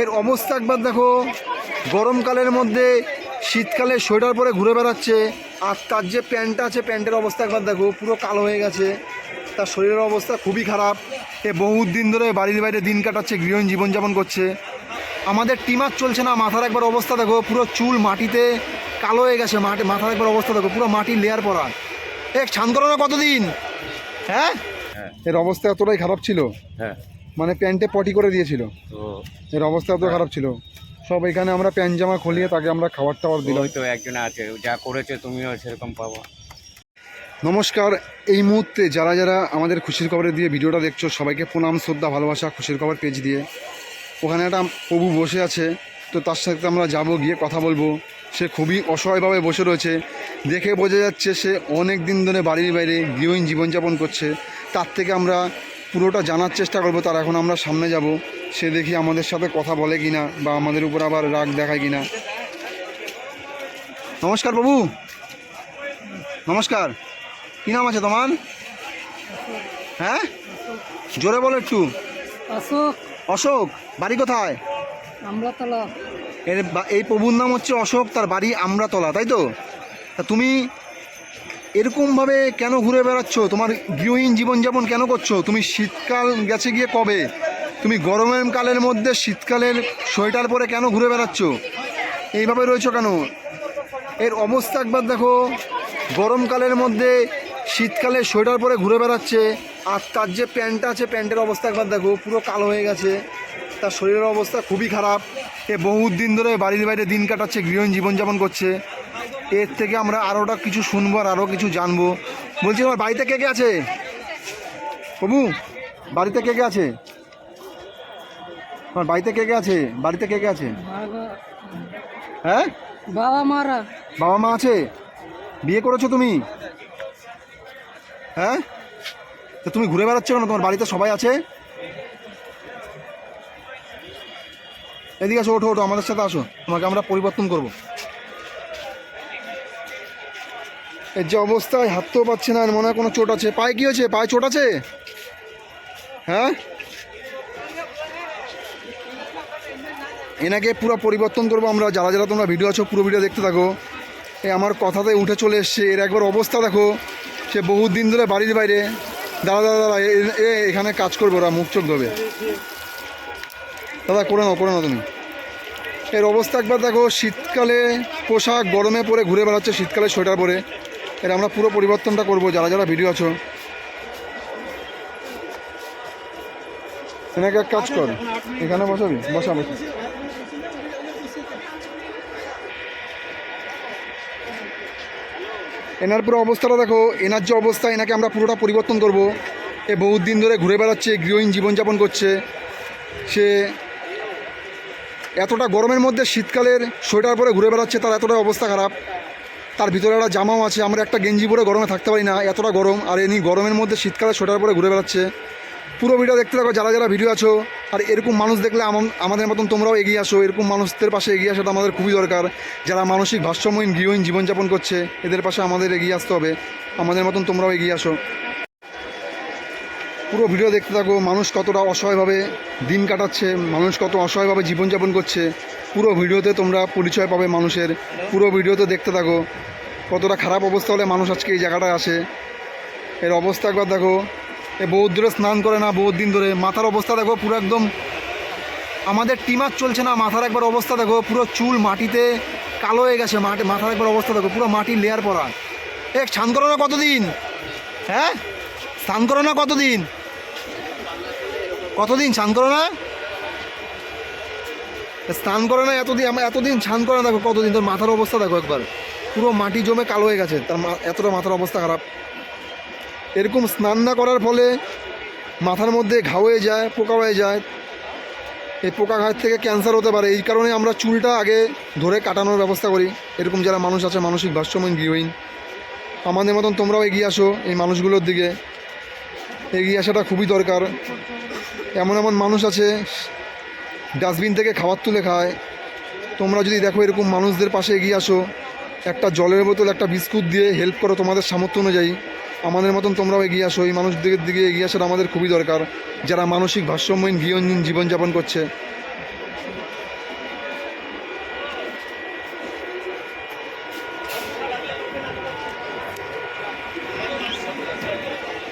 এর অবস্থা একবার দেখো। গরমকালের মধ্যে শীতকালে সোয়েটার পরে ঘুরে বেড়াচ্ছে। আর তার যে প্যান্টটা আছে প্যান্টের অবস্থা একবার দেখো পুরো কালো হয়ে গেছে। তার শরীরের অবস্থা খুবই খারাপ। এ বহুত দিন ধরে বাড়ির বাইরে দিন কাটাচ্ছে গৃহহীন জীবনযাপন করছে। আমাদের টিমার চলছে না মাথার একবার অবস্থা দেখো পুরো চুল মাটিতে কালো হয়ে গেছে মাটি মাথার একবার অবস্থা দেখো পুরো মাটির লেয়ার পড়া এক ছান না কতদিন? হ্যাঁ? হ্যাঁ। এর অবস্থা এতটাই খারাপ ছিল। হ্যাঁ। মানে প্যান্টে পটি করে দিয়েছিল। তো এর অবস্থা এত খারাপ ছিল। সব এখানে আমরা প্যান্ট জামা খুলিয়ে তাকে আমরা খাবার টাবার দিলাম। তো একজন আছে যা করেছে তুমিও সেরকম পাবো। নমস্কার এই মুহূর্তে যারা যারা আমাদের খুশির খবরে দিয়ে ভিডিওটা দেখছ সবাইকে প্রণাম শ্রদ্ধা ভালোবাসা খুশির খবর পেজ দিয়ে। ওখানে একটা প্রভু বসে আছে তো তার সাথে আমরা যাব গিয়ে কথা বলব। সে খুবই অসহায়ভাবে বসে রয়েছে। দেখে বোঝা যাচ্ছে সে অনেক দিন ধরে বাড়ির বাইরে গৃহহীন জীবনযাপন করছে। তার থেকে আমরা পুরোটা জানার চেষ্টা করব তার এখন আমরা সামনে যাব। সে দেখি আমাদের সাথে কথা বলে কিনা বা আমাদের উপর আবার রাগ দেখায় কিনা। নমস্কার প্রভু। নমস্কার। কি নাম আছে তোমার? হ্যাঁ? জোরে বলো একটু। অশোক। অশোক বাড়ি কোথায়? আমলাতলা এর এই প্রভুর নাম হচ্ছে অশোক তার বাড়ি আমরাতলা তাই তো? তা তুমি এরকমভাবে কেন ঘুরে বেড়াচ্ছ? তোমার গৃহহীন জীবনযাপন কেন করছ? তুমি শীতকাল গেছে গিয়ে কবে? তুমি গরমের কালের মধ্যে শীতকালের সোয়েটার পরে কেন ঘুরে বেড়াচ্ছ? এইভাবে রয়েছো কেন? এর অবস্থা একবার দেখো। গরমকালের মধ্যে শীতকালে সোয়েটার পরে ঘুরে বেড়াচ্ছে। আর তার যে প্যান্টটা আছে, প্যান্টের অবস্থা একবার দেখো। পুরো কালো হয়ে গেছে। তার শরীরের অবস্থা খুবই খারাপ। এ বহুত দিন ধরে বাড়ির বাইরে দিন কাটাচ্ছে, গৃহহীন জীবনযাপন করছে। এর থেকে আমরা আরোটা কিছু শুনব আর আরও কিছু জানব। বলছি আমার বাড়িতে কে কে আছে? প্রভু বাড়িতে কে কে আছে? তোমার বাড়িতে কে কে আছে? বাড়িতে কে কে আছে? হ্যাঁ? বাবা মারা। বাবা মা আছে? বিয়ে করেছ তুমি? হ্যাঁ? তো তুমি ঘুরে বেড়াচ্ছ কেন? তোমার বাড়িতে সবাই আছে? এদিকে আসো ওঠো ওঠো আমাদের সাথে আসো। তোমাকে আমরা পরিবর্তন করব। এর যে অবস্থায় হাঁটতেও পাচ্ছে না, মনে হয় কোনো চোট আছে। পায়ে কি হয়েছে? পায়ে চোট আছে? হ্যাঁ? এনাকে পুরো পরিবর্তন করব আমরা। যারা যারা তোমরা ভিডিও আছো, পুরো ভিডিও দেখতে থাকো। এ আমার কথাতে উঠে চলে এসছে। এর একবার অবস্থা দেখো। সে বহুত দিন ধরে বাড়ির বাইরে। দাদা দাদা দাদা এ- এখানে কাজ করবে ওরা, মুখ চোখ ধোবে। দাদা, করে নাও করে নাও তুমি। এর অবস্থা একবার দেখো। শীতকালে পোশাক গরমে পরে ঘুরে বেড়াচ্ছে। শীতকালে সোয়েটার পরে। এর আমরা পুরো পরিবর্তনটা করব, যারা যারা ভিডিও আছো। এনাকে এক কাজ কর, এখানে বসাবি, বসা বসা। এনার পুরো অবস্থাটা দেখো, এনার যে অবস্থা, এনাকে আমরা পুরোটা পরিবর্তন করব। এ বহুত দিন ধরে ঘুরে বেড়াচ্ছে গৃহহীন জীবনযাপন করছে। সে এতটা গরমের মধ্যে শীতকালের সোয়েটার পরে ঘুরে বেড়াচ্ছে, তার এতটা অবস্থা খারাপ। তার ভিতরে একটা জামাও আছে, আমরা একটা গেঞ্জি পরে গরমে থাকতে পারি না, এতটা গরম। আর এনি গরমের মধ্যে শীতকালে সোয়েটার পরে ঘুরে বেড়াচ্ছে। পুরো ভিডিও দেখতে থাকো, যারা যারা ভিডিও আছো, আর এরকম মানুষ দেখলে আমাদের মতন তোমরাও এগিয়ে আসো, এরকম মানুষদের পাশে এগিয়ে আসাটা আমাদের খুবই দরকার। যারা মানসিক ভারসাম্যহীন, গৃহহীন জীবনযাপন করছে, এদের পাশে আমাদের এগিয়ে আসতে হবে। আমাদের মতন তোমরাও এগিয়ে আসো। পুরো ভিডিও দেখতে থাকো, মানুষ কতটা অসহায়ভাবে দিন কাটাচ্ছে, মানুষ কত অসহায়ভাবে জীবনযাপন করছে। পুরো ভিডিওতে তোমরা পরিচয় পাবে মানুষের। পুরো ভিডিওতে দেখতে থাকো। কতটা খারাপ অবস্থা হলে মানুষ আজকে এই জায়গাটায় আসে। এর অবস্থা একবার দেখো। এ বহুত দূরে স্নান করে না বহুত দিন ধরে। মাথার অবস্থা দেখো পুরো একদম আমাদের টিমার চলছে না। মাথার একবার অবস্থা দেখো। পুরো চুল মাটিতে কালো হয়ে গেছে। মাটি মাথার একবার অবস্থা দেখো। পুরো মাটির লেয়ার পড়া এক স্নান করো না কতদিন? হ্যাঁ? স্নান করো না কতদিন? কতদিন স্নান করো না? স্নান করে না, এতদিন এতদিন স্নান করে না, দেখো কতদিন, তোর মাথার অবস্থা দেখো একবার। পুরো মাটি জমে কালো হয়ে গেছে, তার এতটা মাথার অবস্থা খারাপ। এরকম স্নান না করার ফলে মাথার মধ্যে ঘা হয়ে যায়, পোকা হয়ে যায়। এই পোকা ঘায়ের থেকে ক্যান্সার হতে পারে, এই কারণে আমরা চুলটা আগে ধরে কাটানোর ব্যবস্থা করি। এরকম যারা মানুষ আছে, মানসিক ভারসাম্যহীন গৃহহীন, আমাদের মতন তোমরাও এগিয়ে আসো এই মানুষগুলোর দিকে। এগিয়ে আসাটা খুবই দরকার। এমন এমন মানুষ আছে ডাস্টবিন থেকে খাবার তুলে খায়। তোমরা যদি দেখো এরকম মানুষদের পাশে এগিয়ে আসো, একটা জলের বোতল, একটা বিস্কুট দিয়ে হেল্প করো তোমাদের সামর্থ্য অনুযায়ী। আমাদের মতন তোমরাও এগিয়ে আসো, এই মানুষদের দিকে এগিয়ে আসার আমাদের খুবই দরকার, যারা মানসিক ভারসাম্যহীন জীবন জীবনযাপন করছে।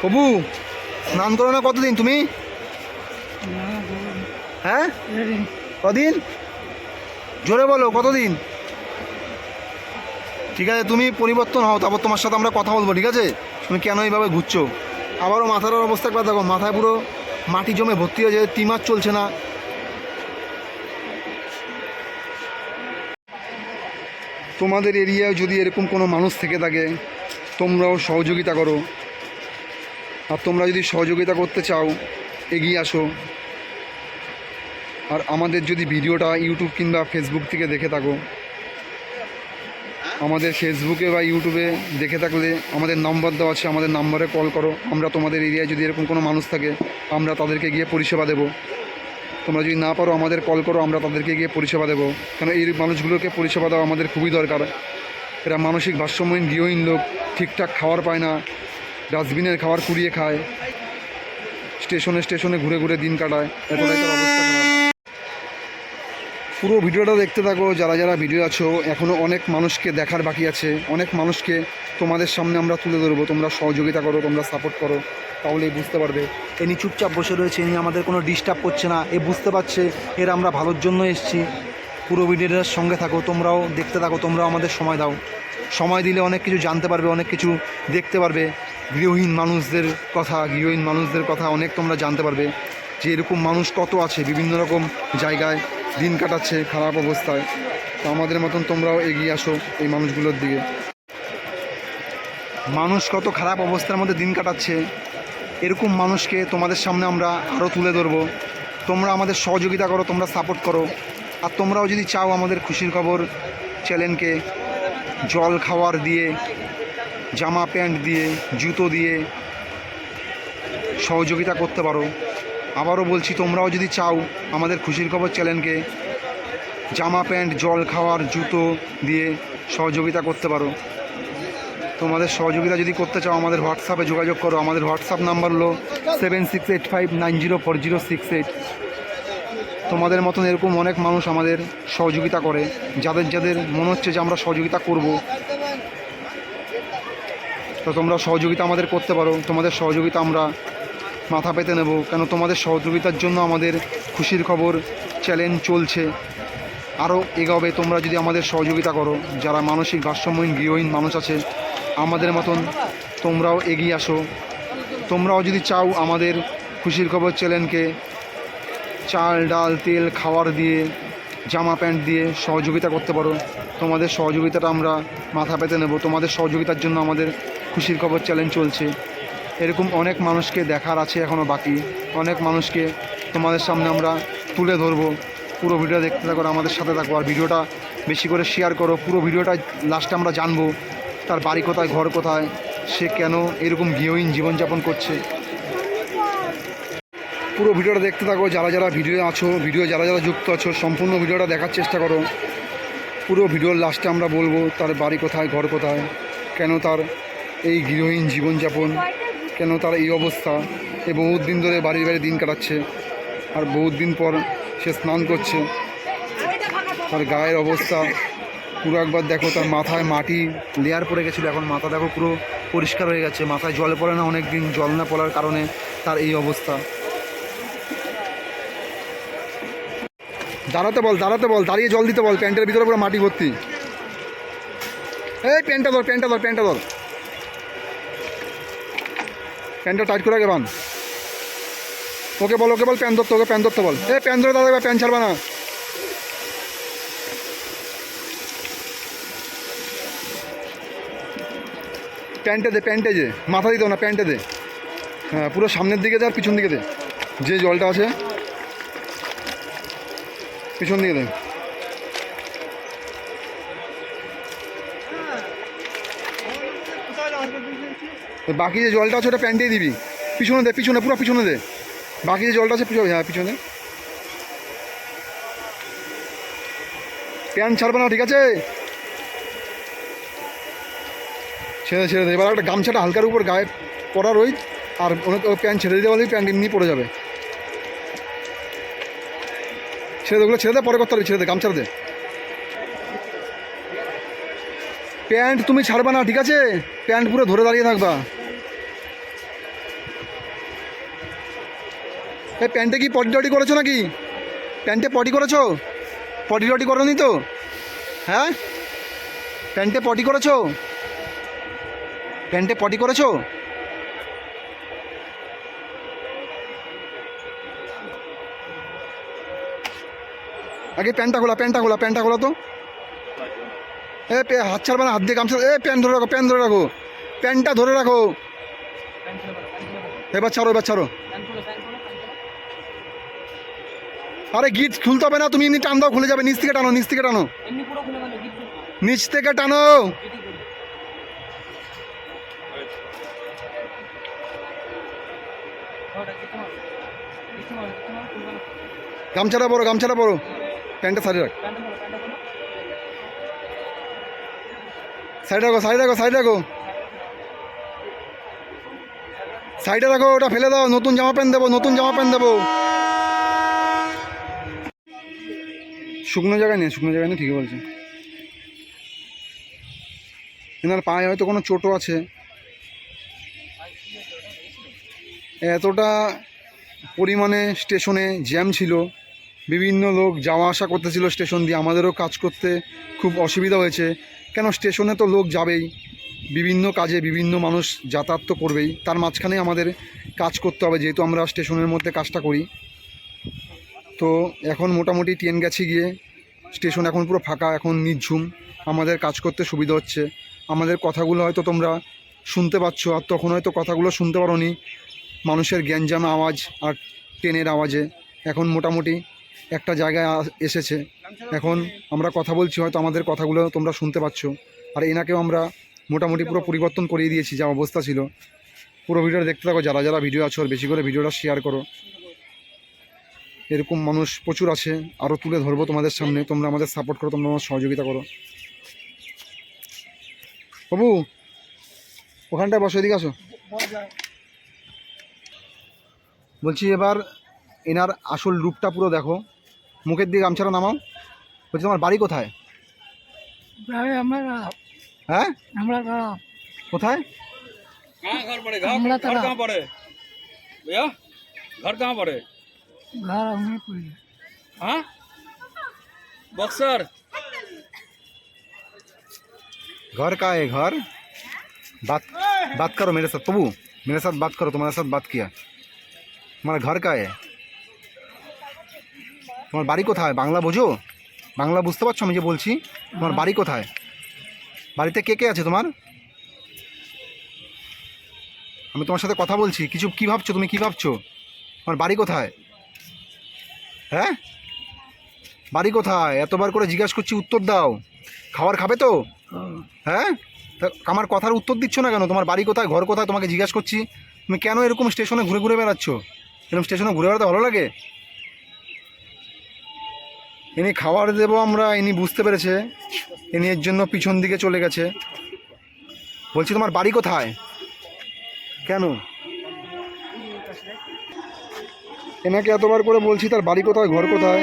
প্রভু, স্নান করো না কতদিন তুমি? হ্যাঁ? কদিন? জোরে বলো কতদিন? ঠিক আছে তুমি পরিবর্তন হও তারপর তোমার সাথে আমরা কথা বলব ঠিক আছে? তুমি কেন এইভাবে ঘুরছো? আবারও মাথার অবস্থা একবার দেখো মাথায় পুরো মাটি জমে ভর্তি হয়ে যায় টিমার চলছে না। তোমাদের এরিয়ায় যদি এরকম কোনো মানুষ থেকে থাকে তোমরাও সহযোগিতা করো। আর তোমরা যদি সহযোগিতা করতে চাও এগিয়ে আসো। আর আমাদের যদি ভিডিওটা ইউটিউব কিংবা ফেসবুক থেকে দেখে থাকো, আমাদের ফেসবুকে বা ইউটিউবে দেখে থাকলে আমাদের নাম্বার দেওয়া আছে, আমাদের নাম্বারে কল করো। আমরা তোমাদের এরিয়ায় যদি এরকম কোনো মানুষ থাকে, আমরা তাদেরকে গিয়ে পরিষেবা দেবো। তোমরা যদি না পারো আমাদের কল করো, আমরা তাদেরকে গিয়ে পরিষেবা দেবো। কেন এই মানুষগুলোকে পরিষেবা দেওয়া আমাদের খুবই দরকার। এরা মানসিক ভারসাম্যহীন, গৃহহীন লোক, ঠিকঠাক খাওয়ার পায় না, ডাস্টবিনের খাবার কুড়িয়ে খায়, স্টেশনে স্টেশনে ঘুরে ঘুরে দিন কাটায়, এতটাই পুরো ভিডিওটা দেখতে থাকো, যারা যারা ভিডিও আছো এখনও অনেক মানুষকে দেখার বাকি আছে। অনেক মানুষকে তোমাদের সামনে আমরা তুলে ধরবো। তোমরা সহযোগিতা করো, তোমরা সাপোর্ট করো, তাহলেই বুঝতে পারবে। এনি চুপচাপ বসে রয়েছে এনি আমাদের কোনো ডিস্টার্ব করছে না। এ বুঝতে পারছে, এর আমরা ভালোর জন্য এসছি। পুরো ভিডিওটার সঙ্গে থাকো, তোমরাও দেখতে থাকো, তোমরাও আমাদের সময় দাও। সময় দিলে অনেক কিছু জানতে পারবে, অনেক কিছু দেখতে পারবে। গৃহহীন মানুষদের কথা, গৃহহীন মানুষদের কথা অনেক তোমরা জানতে পারবে। যে এরকম মানুষ কত আছে বিভিন্ন রকম জায়গায়। দিন কাটাচ্ছে, খারাপ অবস্থায়। তো আমাদের মতন তোমরাও এগিয়ে আসো এই মানুষগুলোর দিকে। মানুষ কত খারাপ অবস্থার মধ্যে দিন কাটাচ্ছে, এরকম মানুষকে তোমাদের সামনে আমরা আরও তুলে ধরবো। তোমরা আমাদের সহযোগিতা করো, তোমরা সাপোর্ট করো। আর তোমরাও যদি চাও আমাদের খুশির খবর চ্যানেলকে জল খাওয়ার দিয়ে, জামা প্যান্ট দিয়ে, জুতো দিয়ে সহযোগিতা করতে পারো। আবারও বলছি, তোমরাও যদি চাও আমাদের খুশির খবর চ্যানেলকে, জামা প্যান্ট, জল খাওয়ার জুতো দিয়ে সহযোগিতা করতে পারো। তোমাদের সহযোগিতা যদি করতে চাও, আমাদের হোয়াটসঅ্যাপে যোগাযোগ করো। আমাদের হোয়াটসঅ্যাপ নাম্বার হলো seven six eight five nine zero four zero six eight. তোমাদের মতন এরকম অনেক মানুষ আমাদের সহযোগিতা করে, যাদের যাদের মনে হচ্ছে যে আমরা সহযোগিতা করব। তো তোমরা সহযোগিতা আমাদের করতে পারো। তোমাদের সহযোগিতা আমরা মাথা পেতে নেব। কেন তোমাদের সহযোগিতার জন্য আমাদের খুশির খবর চ্যালেঞ্জ চলছে। আরও এগোবে তোমরা যদি আমাদের সহযোগিতা করো। যারা মানসিক ভারসাম্যহীন, গৃহহীন মানুষ আছে, আমাদের মতন তোমরাও এগিয়ে আসো। তোমরাও যদি চাও আমাদের খুশির খবর চ্যানেলকে চাল, ডাল, তেল খাবার দিয়ে, জামা প্যান্ট দিয়ে সহযোগিতা করতে পারো। তোমাদের সহযোগিতাটা আমরা মাথা পেতে নেব। তোমাদের সহযোগিতার জন্য আমাদের খুশির খবর চ্যালেঞ্জ চলছে। এরকম অনেক মানুষকে দেখার আছে এখনও বাকি। অনেক মানুষকে তোমাদের সামনে আমরা তুলে ধরবো। পুরো ভিডিও দেখতে থাকো আমাদের সাথে থাকো। আর ভিডিওটা বেশি করে শেয়ার করো। পুরো ভিডিওটা লাস্টে আমরা জানব তার বাড়ি কোথায়, ঘর কোথায়, সে কেন এরকম গৃহহীন জীবনযাপন করছে। পুরো ভিডিওটা দেখতে থাকো। যারা যারা ভিডিও আছো ভিডিও যারা যারা যুক্ত আছো, সম্পূর্ণ ভিডিওটা দেখার চেষ্টা করো। পুরো ভিডিওর লাস্টে আমরা বলব তার বাড়ি কোথায়, ঘর কোথায়, কেন তার এই গৃহহীন জীবনযাপন কেন তার এই অবস্থা? এ বহুত দিন ধরে বাড়ি বাড়ি দিন কাটাচ্ছে আর বহুত দিন পর সে স্নান করছে। তার গায়ের অবস্থা পুরো একবার দেখো, তার মাথায় মাটি লেয়ার পড়ে গেছিল। এখন মাথা দেখো পুরো পরিষ্কার হয়ে গেছে। মাথায় জল পড়ে না অনেক দিন জল না পড়ার কারণে তার এই অবস্থা। দাঁড়াতে বল দাঁড়াতে বল, দাঁড়িয়ে জল দিতে বল। প্যান্টের ভিতরে পুরো মাটি ভর্তি। এই প্যান্টটা ধর প্যান্টটা ধর প্যান্টটা ধর। প্যান্টটা টাইট করে আগে বান। ওকে বল ওকে বল, প্যান্ট ধরতে, ওকে প্যান্ট ধরতে বল। এ, প্যান্ট ধরে দাদা প্যান্ট ছাড়বা না। প্যান্টে দে, প্যান্টে যে, মাথা দিতে না, প্যান্টে দে। হ্যাঁ পুরো সামনের দিকে যা আর পিছন দিকে দে। যে জলটা আছে, পিছন দিকে দে তো বাকি যে জলটা আছে ওটা প্যান্টেই দিবি। পিছনে দে, পিছনে, পুরো পিছনে দে। বাকি যে জলটা আছে, পিছনে হ্যাঁ পিছনে। প্যান্ট ছাড়বে না, ঠিক আছে? ছেড়ে ছেড়ে দে। এবার একটা গামছাটা হালকার উপর গায়ে পরার ওই আর অনেক প্যান্ট ছেড়ে দিতে পারলেই প্যান্ট এমনি পড়ে যাবে। ছেড়ে দে, ওগুলো ছেড়ে দে, পরে করতে পারবি, ছেড়ে দে, গামছাটা দে। প্যান্ট তুমি ছাড়বা না, ঠিক আছে? প্যান্ট পুরো ধরে দাঁড়িয়ে থাকবা। এই প্যান্টে কি পটি টটি করেছ নাকি? প্যান্টে পটি করেছ? পটি টটি করনি তো? হ্যাঁ? প্যান্টে পটি করেছ? প্যান্টে পটি করেছ? আগে প্যান্টটা খোলা প্যান্টটা খোলা প্যান্টটা খোলা তো। এ হাত ছাড়বে না, হাত দিয়ে গামছা, এ, প্যান্ট ধরে রাখো, প্যান্ট ধরে রাখো। প্যান্টটা ধরে রাখো। এবার ছাড়ো এবার ছাড়ো। আরে গিট খুলতে হবে না তুমি এমনি টান দাও খুলে যাবে। নিচ থেকে টানো নিচ থেকে টানো। নিচ থেকে টানো। গামছাটা পরো গামছাটা পরো। প্যান্টটা সাইডে রাখ। সাইডে রাখো সাইডে রাখো সাইডে রাখো। সাইডে রাখো ওটা ফেলে দাও। নতুন জামা প্যান্ট দেবো নতুন জামা প্যান্ট দেবো। শুকনো জায়গায় নেই, শুকনো জায়গায় নেই, ঠিকই বলছে এনার পায়ে হয়তো কোনো চোটও আছে। এতটা পরিমাণে স্টেশনে জ্যাম ছিল, বিভিন্ন লোক যাওয়া আসা করতেছিল স্টেশন দিয়ে, আমাদেরও কাজ করতে খুব অসুবিধা হয়েছে। কেন স্টেশনে তো লোক যাবেই, বিভিন্ন কাজে বিভিন্ন মানুষ যাতায়াত তো করবেই, তার মাঝখানে আমাদের কাজ করতে হবে, যেহেতু আমরা স্টেশনের মধ্যে কাজটা করি। তো এখন মোটামুটি ট্রেন গেছে গিয়ে, স্টেশন এখন পুরো ফাঁকা, এখন নিঝুম। আমাদের কাজ করতে সুবিধা হচ্ছে। আমাদের কথাগুলো হয়তো তোমরা শুনতে পাচ্ছ, আর তখন হয়তো কথাগুলো শুনতে পারো নি মানুষের গ্যাঞ্জাম আওয়াজ আর ট্রেনের আওয়াজে এখন মোটামুটি একটা জায়গায় এসেছে। এখন আমরা কথা বলছি, হয়তো আমাদের কথাগুলো তোমরা শুনতে পাচ্ছ। আর এনাকেও আমরা মোটামুটি পুরো পরিবর্তন করিয়ে দিয়েছি, যা অবস্থা ছিল। পুরো ভিডিওটা দেখতে থাকো, যারা যারা ভিডিও আছো বেশি করে ভিডিওটা শেয়ার করো। এরকম মানুষ প্রচুর আছে আরও তুলে ধরবো তোমাদের সামনে তোমরা আমাদের সাপোর্ট করো তোমরা আমার সহযোগিতা করো বাবু ওখানটায় বসো এদিকে আসো বলছি এবার এনার আসল রূপটা পুরো দেখো মুখের দিকে গামছাটা নামাও বলছি তোমার বাড়ি কোথায় প্রায় আমরা হ্যাঁ আমরা কোথায় कहाँ घर पड़े कमला घर घर तालाब। कहाँ पड़े भैया घर कहाँ पड़े ঘর আমি পড়ি हाँ बक्सर घर का है घर बात बात करो मेरे साथ तबू मेरे साथ बात करो तुम्हारे साथ बात किया तुम्हारा घर का है তোমার বাড়ি কোথায় বাংলা বোঝো বাংলা বুঝতে পারছো আমি যে বলছি তোমার বাড়ি কোথায় বাড়িতে কে কে আছে তোমার আমি তোমার সাথে কথা বলছি কিছু কি ভাবছো তুমি কি ভাবছো তোমার বাড়ি কোথায় হ্যাঁ? বাড়ি কোথায়? এতবার করে জিজ্ঞাসা করছি, উত্তর দাও। খাবার খাবে তো? হ্যাঁ? আমার কথার উত্তর দিচ্ছ না কেন? তোমার বাড়ি কোথায়, ঘর কোথায় তোমাকে জিজ্ঞাসা করছি। তুমি কেন এরকম স্টেশনে ঘুরে ঘুরে বেড়াচ্ছ? এরকম স্টেশনে ঘুরে বেড়াতে ভালো লাগে? ইনি খাবার দেবো আমরা, ইনি বুঝতে পেরেছে। ইনি এর জন্য পিছন দিকে চলে গেছে। বলছি, তোমার বাড়ি কোথায়? কেন? এনাকে এতবার করে বলছি তার বাড়ি কোথায় ঘর কোথায়?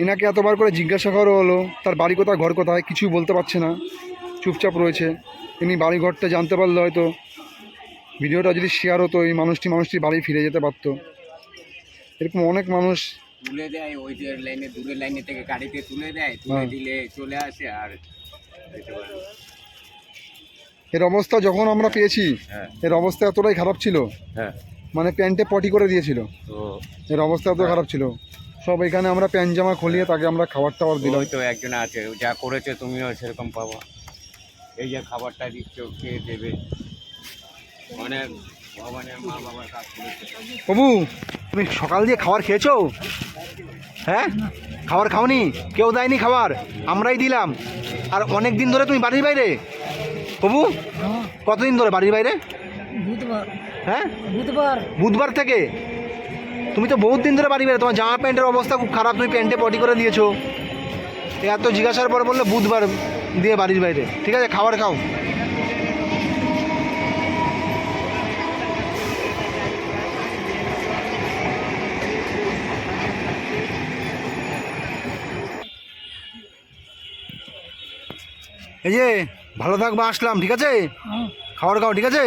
এনাকে এতবার করে জিজ্ঞাসা করা হলো তার বাড়ি কোথায় ঘর কোথায়? কিছুই বলতে পারছে না। চুপচাপ রয়েছে। এমনি বাড়ি ঘরটা জানতে পারলে হয়তো ভিডিওটা যদি শেয়ার হতো এই মানুষটি মানুষটির বাড়ি ফিরে যেতে পারতো। এরকম অনেক মানুষ তুলে দেয় ওই যে লাইনে দূরের লাইনে থেকে গাড়িতে তুলে দেয় তুলে হ্যাঁ। দিলে চলে আসে আর। এর অবস্থা যখন আমরা পেয়েছি হ্যাঁ। এর অবস্থা এতটাই খারাপ ছিল। হ্যাঁ। মানে প্যান্টে পটি করে দিয়েছিল। তো এর অবস্থা এত খারাপ ছিল। সব এখানে আমরা প্যান্ট জামা খুলিয়ে তাকে আমরা খাবার টাবার দিলাম। ওই তো একজন আছে যা করেছে তুমিও সেরকম পাবো। এই যে খাবারটা দিচ্ছ কে দেবে? অনেক ভগবানের মা বাবার কাজ করেছে। বাবু তুমি সকাল দিয়ে খাবার খেয়েছো? হ্যাঁ? খাবার খাওনি? কেউ দেয়নি খাবার? আমরাই দিলাম। আর অনেক দিন ধরে তুমি বাড়ির বাইরে? বাবু হ্যাঁ কতদিন ধরে বাড়ির বাইরে? বুধবার। হ্যাঁ? বুধবার। বুধবার থেকে? তুমি তো বহুত দিন ধরে বাড়ি বেরো তোমার জামা প্যান্টের অবস্থা খুব খারাপ তুমি প্যান্টে পটি করে দিয়েছ। এত জিজ্ঞাসার পর বললে বুধবার দিয়ে বাড়ির বাইরে। ঠিক আছে খাবার খাও। এই যে ভালো থাকবা আসলাম ঠিক আছে? হ্যাঁ। খাবার খাও ঠিক আছে?